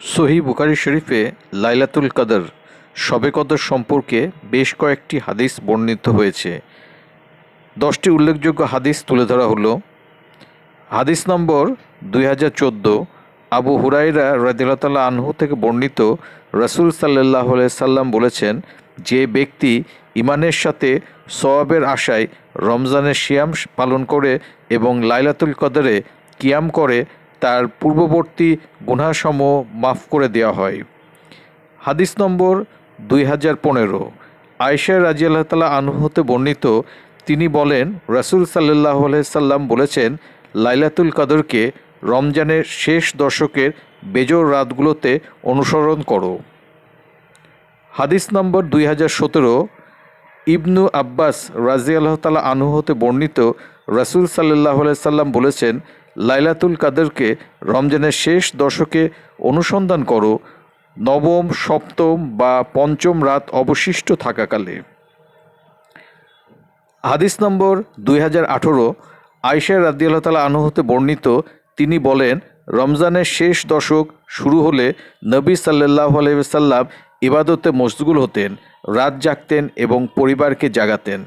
সহি বুখারি শরীফে লাইলাতুল কাদর শবে কদর সম্পর্কে বেশ কয়েকটি হাদিস বর্ণিত হয়েছে। দশটি উল্লেখযোগ্য হাদিস তুলে ধরা হলো। হাদিস নম্বর দুই হাজার চোদ্দ, আবু হুরাইরা রাদিল্লা আনহু থেকে বর্ণিত রসুল সাল্লাহ সাল্লাম বলেছেন, যে ব্যক্তি ইমানের সাথে সওয়াবের আশায় রমজানের শিয়াম পালন করে এবং লাইলাতুল কদরে কিয়াম করে তার পূর্ববর্তী গুনাসমূহ মাফ করে দেওয়া হয়। হাদিস নম্বর দুই হাজার পনেরো। আয়সা রাজি আল্লাহ তালা আনহতে বর্ণিত, তিনি বলেন, রাসুল সাল্লাহ সাল্লাম বলেছেন, লাইলাতুল কাদরকে রমজানের শেষ দশকের বেজোর রাতগুলোতে অনুসরণ করো। হাদিস নম্বর দুই হাজার সতেরো। ইবনু আব্বাস রাজি আল্লাহ তালা আনহু হতে বর্ণিত, রাসুল সাল্লাহ সাল্লাম বলেছেন লাইলাতুল কাদেরকে রমজানের শেষ দশকে অনুসন্ধান করো। নবম, সপ্তম বা পঞ্চম রাত অবশিষ্ট থাকাকালে। হাদিস নম্বর দুই হাজার আঠেরো আয়সা রাদিয়াল্লাহ তালা আনহু হতে বর্ণিত, তিনি বলেন, রমজানের শেষ দশক শুরু হলে নবী সাল্লাহ আলাইসাল্লাম ইবাদতে মশগুল হতেন, রাত জাগতেন এবং পরিবারকে জাগাতেন।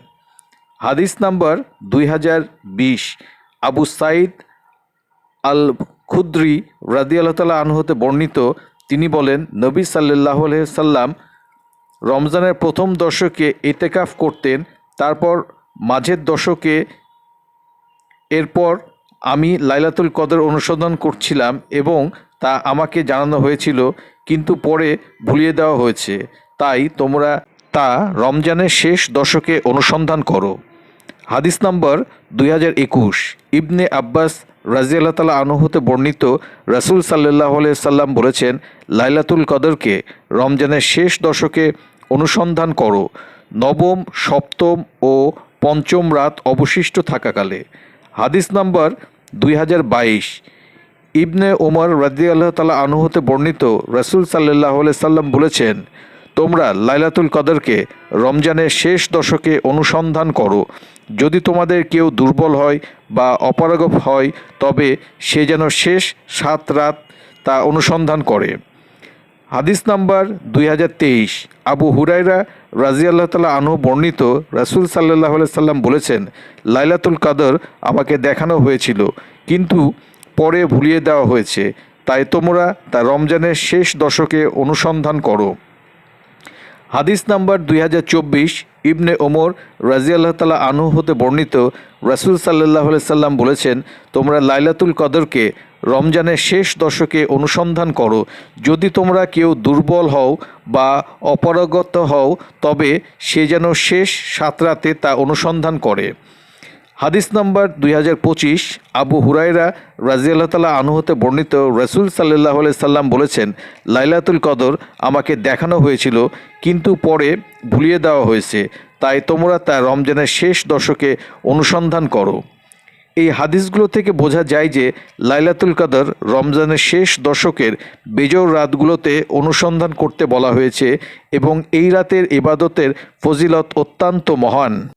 হাদিস নাম্বার দুই হাজার বিশ, আবু সাইদ আল খুদ্রি রাদি আল্লাহ তালা আনহতে বর্ণিত, তিনি বলেন, নবী সাল্লাহ সাল্লাম রমজানের প্রথম দশকে এতেকাফ করতেন, তারপর মাঝের দশকে এরপর আমি লাইলাতুল কদর অনুসন্ধান করছিলাম এবং তা আমাকে জানানো হয়েছিল, কিন্তু পরে ভুলিয়ে দেওয়া হয়েছে। তাই তোমরা তা রমজানের শেষ দশকে অনুসন্ধান করো। হাদিস নম্বর দুই হাজার একুশ। ইবনে আব্বাস রাজিয়াল্লাহ তালা আনুহতে বর্ণিত রাসুল সাল্লাহ সাল্লাম বলেছেন, লাইলাতুল কদরকে রমজানের শেষ দশকে অনুসন্ধান করো। নবম, সপ্তম ও পঞ্চম রাত অবশিষ্ট থাকাকালে। হাদিস নাম্বার দুই হাজার বাইশ। ইবনে ওমর রাজি আল্লাহ তালা আনুহতে বর্ণিত রসুল সাল্লাহ সাল্লাম বলেছেন তোমরা লাইলাতুল কদরকে রমজানের শেষ দশকে অনুসন্ধান করো। যদি তোমাদের কেউ দুর্বল হয় বা অপারগভ হয়, তবে সে যেন শেষ সাত রাত তা অনুসন্ধান করে। হাদিস নাম্বার দুই হাজার তেইশ। আবু হুরাইরা রাজি আল্লাহ তালা আনহু বর্ণিত রাসুল সাল্লাহ সাল্লাম বলেছেন, লাইলাতুল কাদর আমাকে দেখানো হয়েছিল, কিন্তু পরে ভুলিয়ে দেওয়া হয়েছে। তাই তোমরা তা রমজানের শেষ দশকে অনুসন্ধান করো। হাদিস নাম্বার দুই হাজার চব্বিশ, ইবনে ওমর রাজি আল্লাহ তালা হতে বর্ণিত রাসুল সাল্লাহ সাল্লাম বলেছেন, তোমরা লাইলাতুল কদরকে রমজানের শেষ দশকে অনুসন্ধান করো। যদি তোমরা কেউ দুর্বল হও বা অপারগত হও, তবে সে যেন শেষ সাত রাতে তা অনুসন্ধান করে। হাদিস নম্বর দুই হাজার পঁচিশ, আবু হুরাইরা রাজিয়াল্লাহ তালা আনুহতে বর্ণিত রসুল সাল্লাহ সাল্লাম বলেছেন, লাইলাতুল কদর আমাকে দেখানো হয়েছিল, কিন্তু পরে ভুলিয়ে দেওয়া হয়েছে। তাই তোমরা তা রমজানের শেষ দশকে অনুসন্ধান করো। এই হাদিসগুলো থেকে বোঝা যায় যে লাইলাতুল কাদর রমজানের শেষ দশকের বেজর রাতগুলোতে অনুসন্ধান করতে বলা হয়েছে এবং এই রাতের ইবাদতের ফজিলত অত্যন্ত মহান।